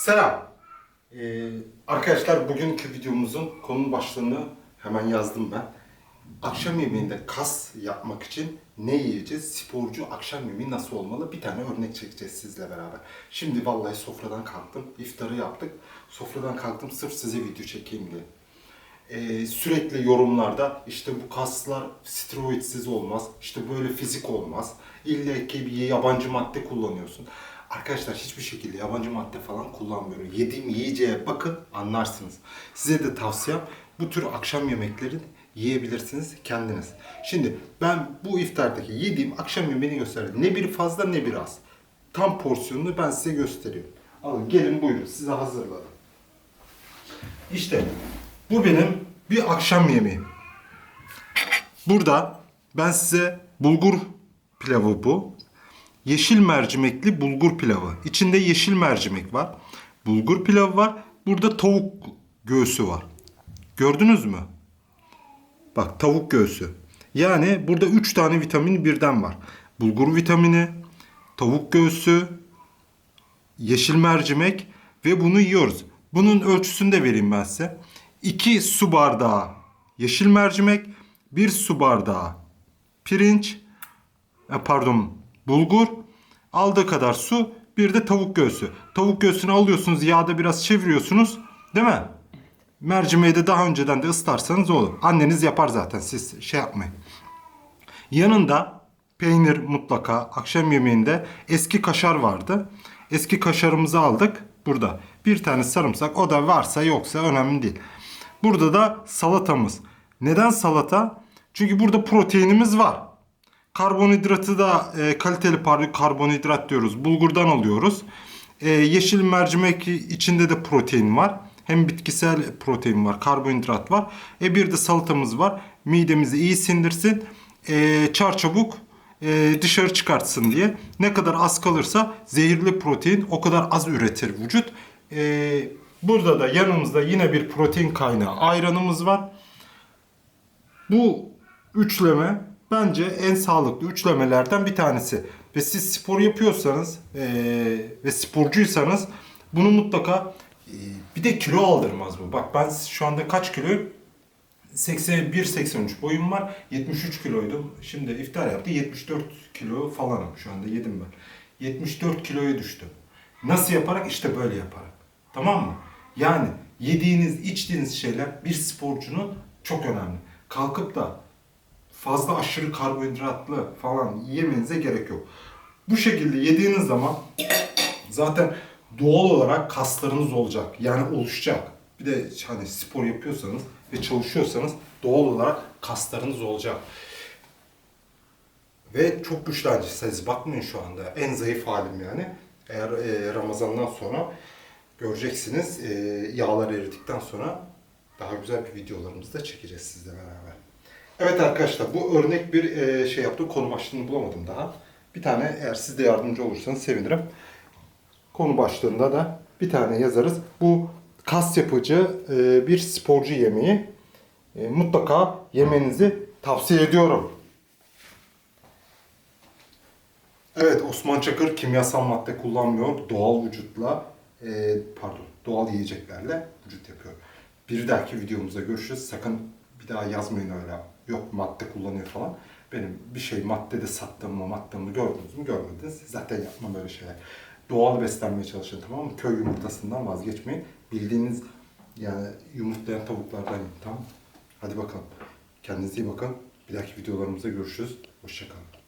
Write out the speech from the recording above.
Selam. Ee, arkadaşlar bugünkü videomuzun konu başlığını hemen yazdım ben. Akşam yemeğinde kas yapmak için ne yiyeceğiz? Sporcu akşam yemeği nasıl olmalı? Bir tane örnek çekeceğiz sizle beraber. Şimdi vallahi sofradan kalktım. iftarı yaptık. Sofradan kalktım sırf size video çekeyim diye. Ee, sürekli yorumlarda işte bu kaslar steroidsiz olmaz, işte böyle fizik olmaz, illa ki bir yabancı madde kullanıyorsun. Arkadaşlar hiçbir şekilde yabancı madde falan kullanmıyorum. Yediğim yiyeceğe bakın anlarsınız. Size de tavsiyem bu tür akşam yemeklerini yiyebilirsiniz kendiniz. Şimdi ben bu iftardaki yediğim akşam yemeğini gösterdim. Ne bir fazla ne bir az. Tam porsiyonunu ben size gösteriyorum. Alın gelin buyurun size hazırladım. İşte bu benim bir akşam yemeğim. Burada ben size bulgur pilavı bu. Yeşil mercimekli bulgur pilavı. İçinde yeşil mercimek var. Bulgur pilavı var. Burada tavuk göğsü var. Gördünüz mü? Bak tavuk göğsü. Yani burada 3 tane vitamin birden var. Bulgur vitamini, tavuk göğsü, yeşil mercimek ve bunu yiyoruz. Bunun ölçüsünü de vereyim ben size. 2 su bardağı yeşil mercimek, 1 su bardağı pirinç, e, pardon bulgur, aldığı kadar su, bir de tavuk göğsü. Tavuk göğsünü alıyorsunuz, yağda biraz çeviriyorsunuz, değil mi? Mercimeği de daha önceden de ısıtarsanız olur. Anneniz yapar zaten, siz şey yapmayın. Yanında peynir mutlaka akşam yemeğinde eski kaşar vardı. Eski kaşarımızı aldık burada. Bir tane sarımsak o da varsa yoksa önemli değil. Burada da salatamız. Neden salata? Çünkü burada proteinimiz var. Karbonhidratı da e, kaliteli karbonhidrat diyoruz. Bulgurdan alıyoruz. E, yeşil mercimek içinde de protein var. Hem bitkisel protein var, karbonhidrat var. E bir de salatamız var. Midemizi iyi sindirsin. E, çarçabuk e, dışarı çıkartsın diye. Ne kadar az kalırsa zehirli protein o kadar az üretir vücut. E, burada da yanımızda yine bir protein kaynağı ayranımız var. Bu üçleme bence en sağlıklı üçlemelerden bir tanesi. Ve siz spor yapıyorsanız eee, ve sporcuysanız bunu mutlaka eee, bir de kilo aldırmaz bu. Bak ben şu anda kaç kiloyum? 81-83 boyum var. 73 kiloydum. Şimdi iftar yaptı. 74 kilo falanım şu anda yedim ben. 74 kiloya düştüm. Nasıl yaparak? İşte böyle yaparak. Tamam mı? Yani yediğiniz, içtiğiniz şeyler bir sporcunun çok önemli. Kalkıp da fazla aşırı karbonhidratlı falan yemenize gerek yok. Bu şekilde yediğiniz zaman zaten doğal olarak kaslarınız olacak. Yani oluşacak. Bir de hani spor yapıyorsanız ve çalışıyorsanız doğal olarak kaslarınız olacak. Ve çok güçleneceksiniz. Bakmayın şu anda. En zayıf halim yani. Eğer e, Ramazan'dan sonra göreceksiniz. E, yağlar eridikten sonra daha güzel bir videolarımızı da çekeceğiz sizle beraber. Evet arkadaşlar bu örnek bir e, şey yaptım. Konu başlığını bulamadım daha. Bir tane eğer siz de yardımcı olursanız sevinirim. Konu başlığında da bir tane yazarız. Bu kas yapıcı e, bir sporcu yemeği. E, mutlaka yemenizi tavsiye ediyorum. Evet Osman Çakır kimyasal madde kullanmıyor. Doğal vücutla pardon doğal yiyeceklerle vücut yapıyor. Bir dahaki videomuzda görüşürüz. Sakın bir daha yazmayın öyle. Yok madde kullanıyor falan. Benim bir şey maddede sattığımı maddemi gördünüz mü görmediniz. Zaten yapmam öyle şeyler. Doğal beslenmeye çalışın tamam mı? Köy yumurtasından vazgeçmeyin. Bildiğiniz yani yumurtlayan tavuklardan yiyin tamam? Hadi bakalım. Kendinize iyi bakın. Bir dahaki videolarımızda görüşürüz. Hoşçakalın.